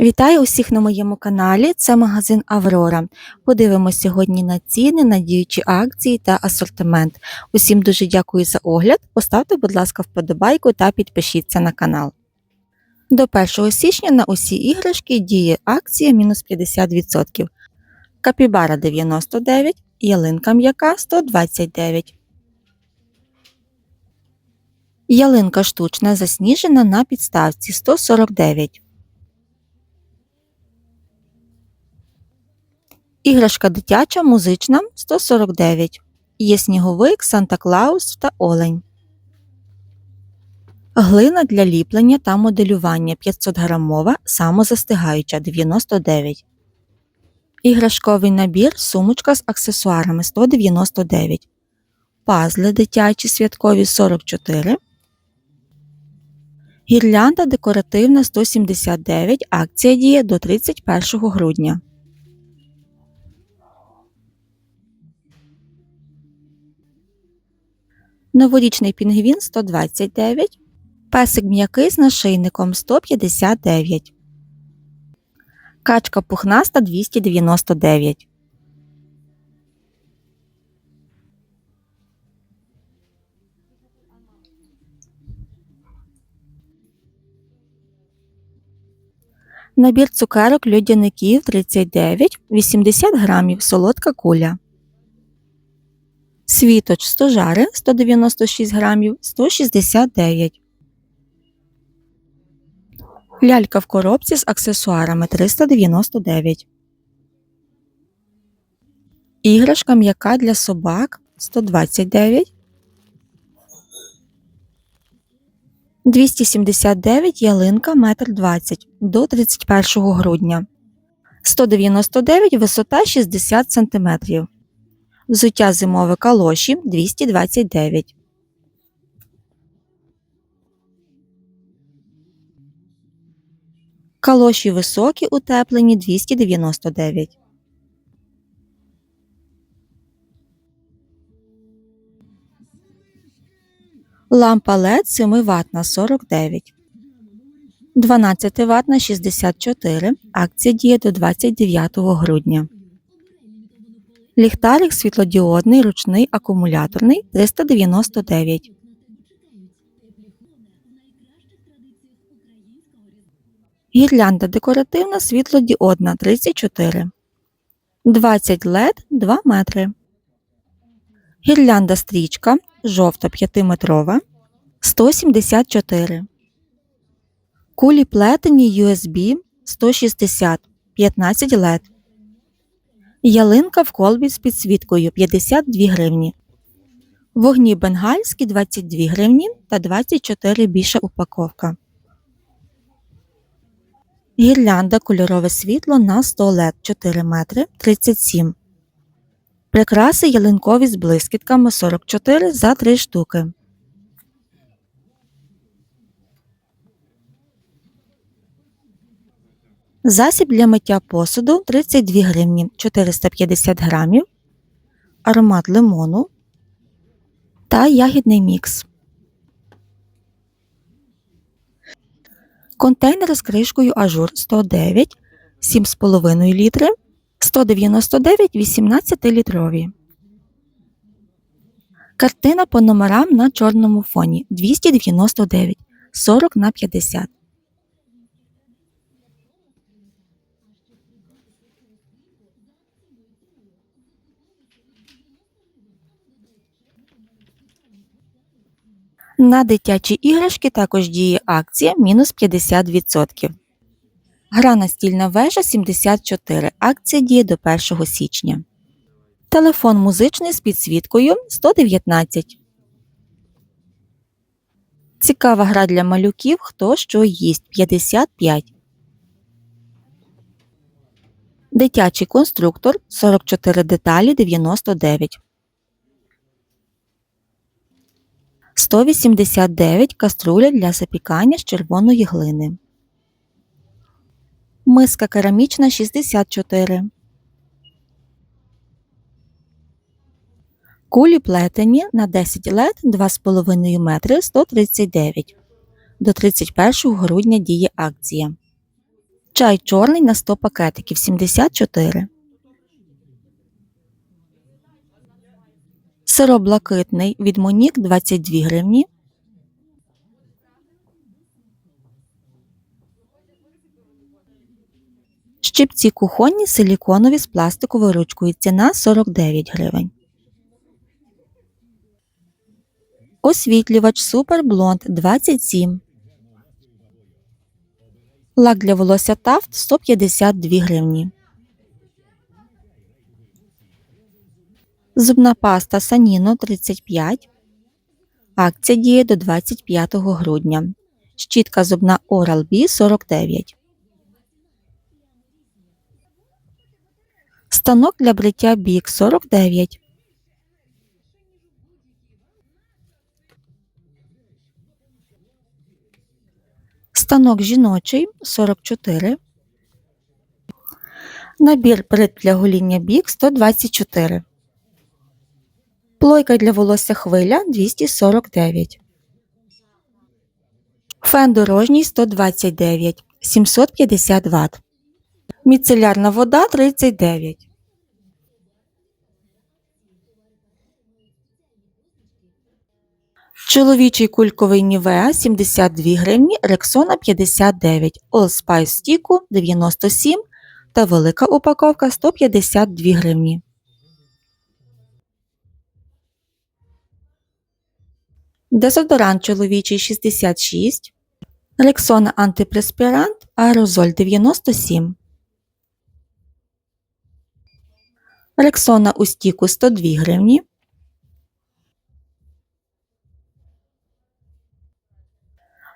Вітаю усіх на моєму каналі. Це магазин Аврора. Подивимось сьогодні на ціни, на діючі акції та асортимент. Усім дуже дякую за огляд. Поставте, будь ласка, вподобайку та підпишіться на канал. До 1 січня на усі іграшки діє акція мінус 50%. Капібара 99, ялинка м'яка 129. Ялинка штучна засніжена на підставці 149. Іграшка дитяча, музична 149. Є сніговик, Санта Клаус та Олень. Глина для ліплення та моделювання 500 грамова, самозастигаюча 99. Іграшковий набір, сумочка з аксесуарами 199. Пазли дитячі святкові 44. Гірлянда декоративна 179. Акція діє до 31 грудня. Новорічний пінгвін 129, песик м'який з нашийником 159, качка пухнаста 299. Набір цукерок льодяників 39, 80 грамів, солодка куля. Світоч стожари 196 грамів 169. Лялька в коробці з аксесуарами 399. Іграшка м'яка для собак 129. 279 ялинка 1,20 м до 31 грудня. 199 висота 60 см. Взуття зимове калоші 229. Калоші високі утеплені 299. Лампа LED 7 ватна 49. 12 ватна 64. Акція діє до 29 грудня. Ліхтарик світлодіодний, ручний, акумуляторний 399. Гірлянда декоративна світлодіодна 34. 20 LED 2 метри. Гірлянда стрічка жовта 5-метрова 174. Кулі плетені USB 160 15 LED. Ялинка в колбі з підсвіткою 52 гривні. Вогні бенгальські 22 гривні та 24 більша упаковка. Гірлянда кольорове світло на 100 LED 4 метри 37. Прикраси ялинкові з блискітками 44 за 3 штуки. Засіб для миття посуду 32 гривні 450 грамів, аромат лимону та ягідний мікс. Контейнер з кришкою ажур 109 7,5 літри 199 18 літрові. Картина по номерам на чорному фоні 299 40 на 50. На дитячі іграшки також діє акція мінус 50%. Гра настільна вежа 74. Акція діє до 1 січня. Телефон музичний з підсвіткою 119. Цікава гра для малюків Хто що їсть 55. Дитячий конструктор 44 деталі 99. 189 каструля для запікання з червоної глини. Миска керамічна 64. Кулі плетені на 10 лет 2,5 метри 139. До 31 грудня діє акція. Чай чорний на 100 пакетиків 74. Сироп блакитний від Монік 22 гривні. Щипці кухонні силіконові з пластиковою ручкою. Ціна 49 гривень. Освітлювач Супер Блонд 27. Лак для волосся Тафт 152 гривні. Зубна паста Саніно 35. Акція діє до 25 грудня. Щітка зубна Oral-B 49. Станок для бриття бік 49. Станок жіночий 44. Набір брит для гоління бік 124. Плойка для волосся хвиля 249. Фен дорожній 129 750 Вт. Міцелярна вода 39. Чоловічий кульковий Нівеа 72 гривні, Рексона 59, Allspice стіку 97 та велика упаковка 152 гривні. Дезодорант чоловічий 66, Рексона антипреспірант, аерозоль 97. Рексона у стіку 102 гривні.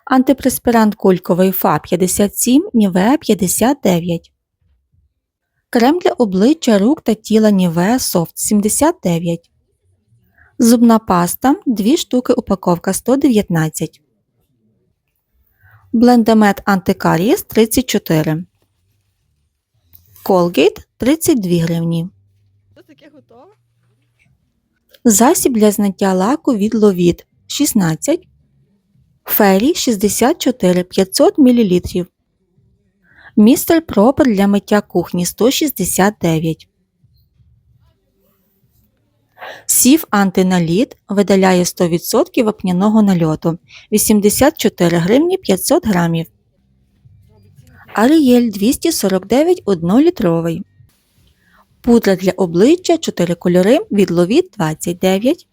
Антипреспірант кульковий ФА 57, Нівеа 59. Крем для обличчя, рук та тіла Нівеа Софт 79. Зубна паста 2 штуки упаковка 119. Блендамет антикарієс 34. Colgate 32 гривні. Засіб для зняття лаку від ловід 16. Фері 64 500 мл. Містер Пропер для миття кухні 169. Сів антиналіт видаляє 100% вапняного нальоту 84 гривні 500 грамів. Арієль 249 1-літровий. Пудра для обличчя 4 кольори від Ловіт 29.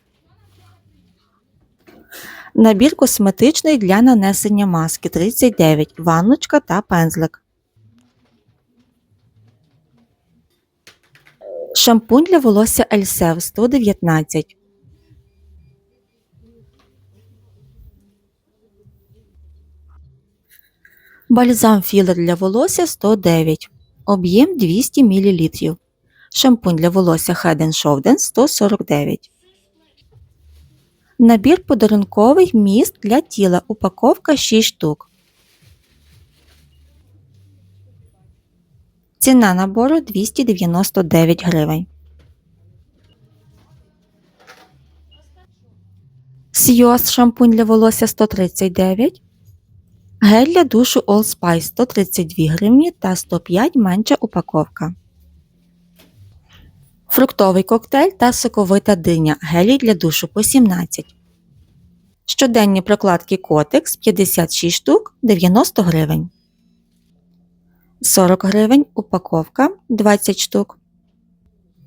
Набір косметичний для нанесення маски 39. Ванночка та пензлик. Шампунь для волосся Ельсев 119. Бальзам філер для волосся 109. Об'єм 200 мл. Шампунь для волосся Head Shoulders 149. Набір подарунковий міст для тіла. Упаковка 6 штук. Ціна набору 299 гривень. Сйоз шампунь для волосся 139. Гель для душу Allspice 132 гривні та 105 менша упаковка. Фруктовий коктейль та соковита диня. Гелій для душу по 17. Щоденні прокладки Котекс 56 штук 90 гривень. 40 гривень упаковка 20 штук.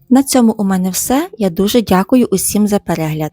На цьому у мене все. Я дуже дякую усім за перегляд.